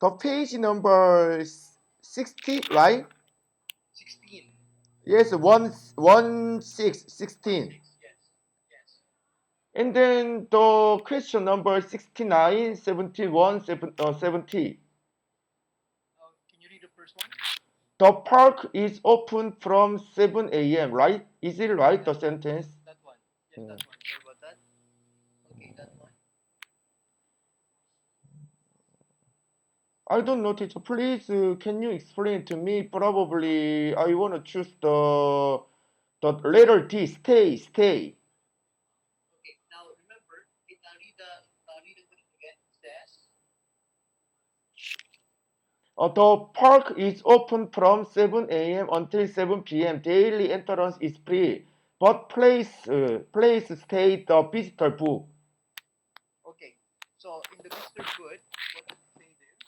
the page number s- 60, right? 16. Yes, one, one, six, 16. Yes. Yes. And then the question number 69, 71, seven- uh, 70. Uh, can you read the first one? The park is open from 7 a.m., right? Is it right, the sentence? That one. Yes, Mm. that one. Sorry about that. Okay, that one. I don't know, teacher. Please, uh, can you explain to me? Probably I want to choose the the letter D. Stay, stay. Okay, now remember, it, uh, read the read the question again. It says Uh, the park is open from 7 a.m. until 7 p.m. Daily entrance is free, but please, uh, please stay the visitor book. okay. So in the Mr. Good, what does it say there?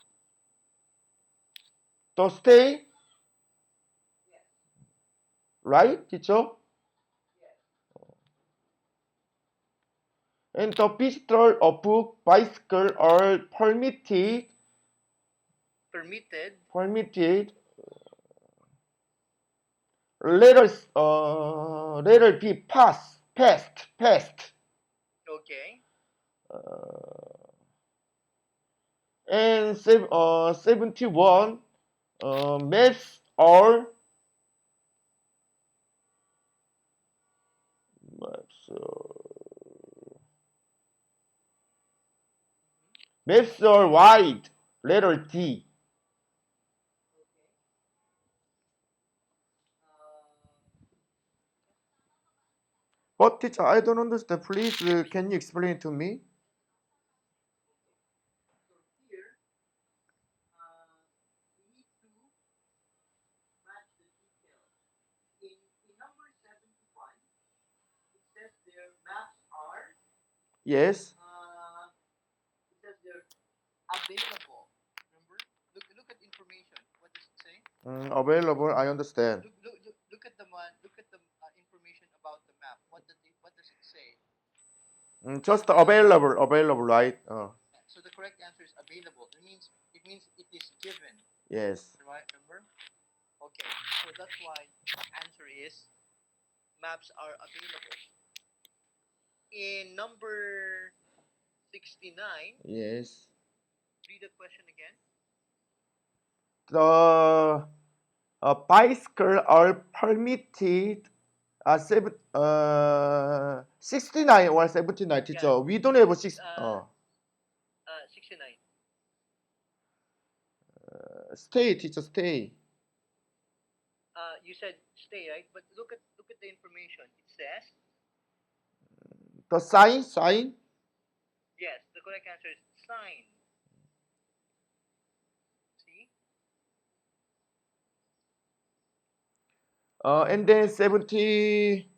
The stay, Yes. right, teacher? Yes. And the visitor of book, bicycle are permitted, Permitted. permitted. Letters, uh, letter B, pass, passed, passed. Okay. Uh, and uh, 71 uh, maps are maps, uh, maps are wide. Letter T. Uh, but teacher? I don't understand. Please uh, can you explain to me So here, uh, we need to match the details. In, in number 71, it says their maps are, yes uh, it says they're available. Remember? Look, look at information. What does it say? Mm, available I understand Look, look, look, look at the one. Look at the uh, information about the map. What does it, what does it say? Mm, just available available right uh, So the correct answer is available. It means it means it is given. yes Right? Remember? Okay. So that's why the answer is maps are available. In number 69, yes read the question again. the uh, bicycle are permitted uh, seven, uh, 69 or 79 teacher we don't have a six uh, Uh, 69. uh, stay teacher stay Uh, you said stay, right? But look at look at the information. It says the sign sign yes. The correct answer is sign. See? uh, and then 70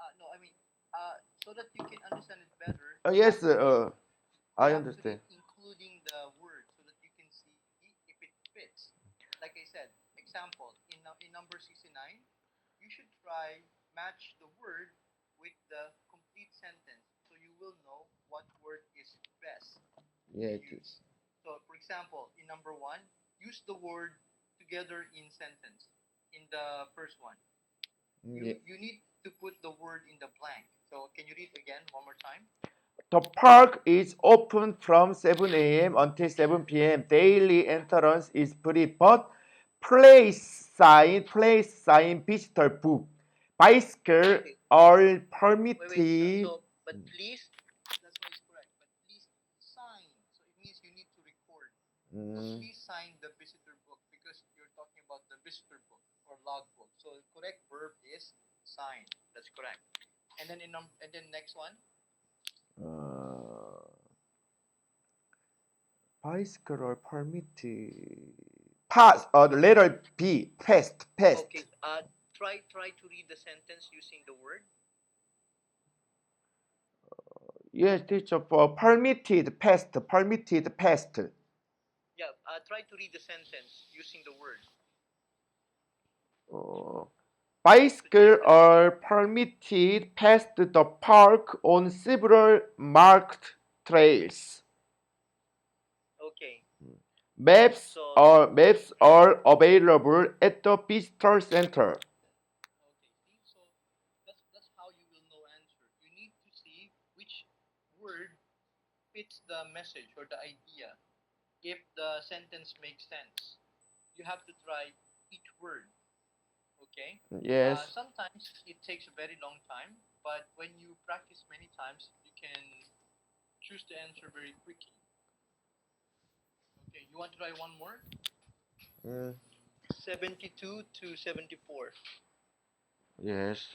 Uh, no, I mean, uh, so that you can understand it better. uh, yes uh, I you have to understand Including the word so that you can see if it fits. Like I said, example, in, in number 69, you should try match the word with the complete sentence so you will know what word is best yeah to use. So, for example, in number one, use the word together in sentence. In the first one, Mm, you, you need to put the word in the blank. So, can you read again one more time? The park is open from 7 a.m. until 7 p.m. Daily entrance is free, but place sign, place sign, visitor book, bicycle are Wait, wait. permitted. So, but please, that's why it's correct. But please sign. So it means you need to record. So Mm, please sign the visitor book because you're talking about the visitor book or log book. So the correct verb is sign. That's correct. And then in num and then next one. uh, bicycle are permitted. Pass. Uh, the letter B. Pest. Pest. Okay. Uh, try try to read the sentence using the word. Yes, teacher. For permitted past, Permitted past. Yeah. Uh, try to read the sentence using the word. Uh, bicycle are permitted past the park on several marked trails. Okay. Maps So- are maps are available at the visitor center. Okay, see, so that's that's how you will know answer. You need to see which word fits the message or the idea. If the sentence makes sense, you have to try each word. Okay. Yes. Uh, sometimes it takes a very long time, but when you practice many times, you can choose the answer very quickly. Okay, you want to try one more? Yeah. 72 to 74. yes.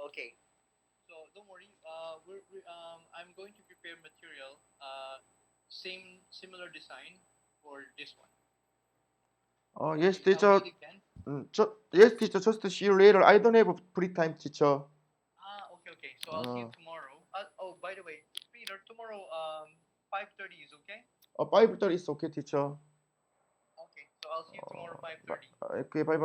Okay don't worry. Uh, we're, we, um, I'm going to prepare material, uh, same similar design for this one. Oh yes, teacher. Mm, yes, teacher. Just see you later. I don't have a free time, teacher. Ah, okay, okay. So I'll see you ah. tomorrow. Uh, oh, by the way, Peter, tomorrow um 5:30 is okay. Oh, 5:30 is okay, teacher. Okay, so I'll see you tomorrow 5:30. Okay, bye bye.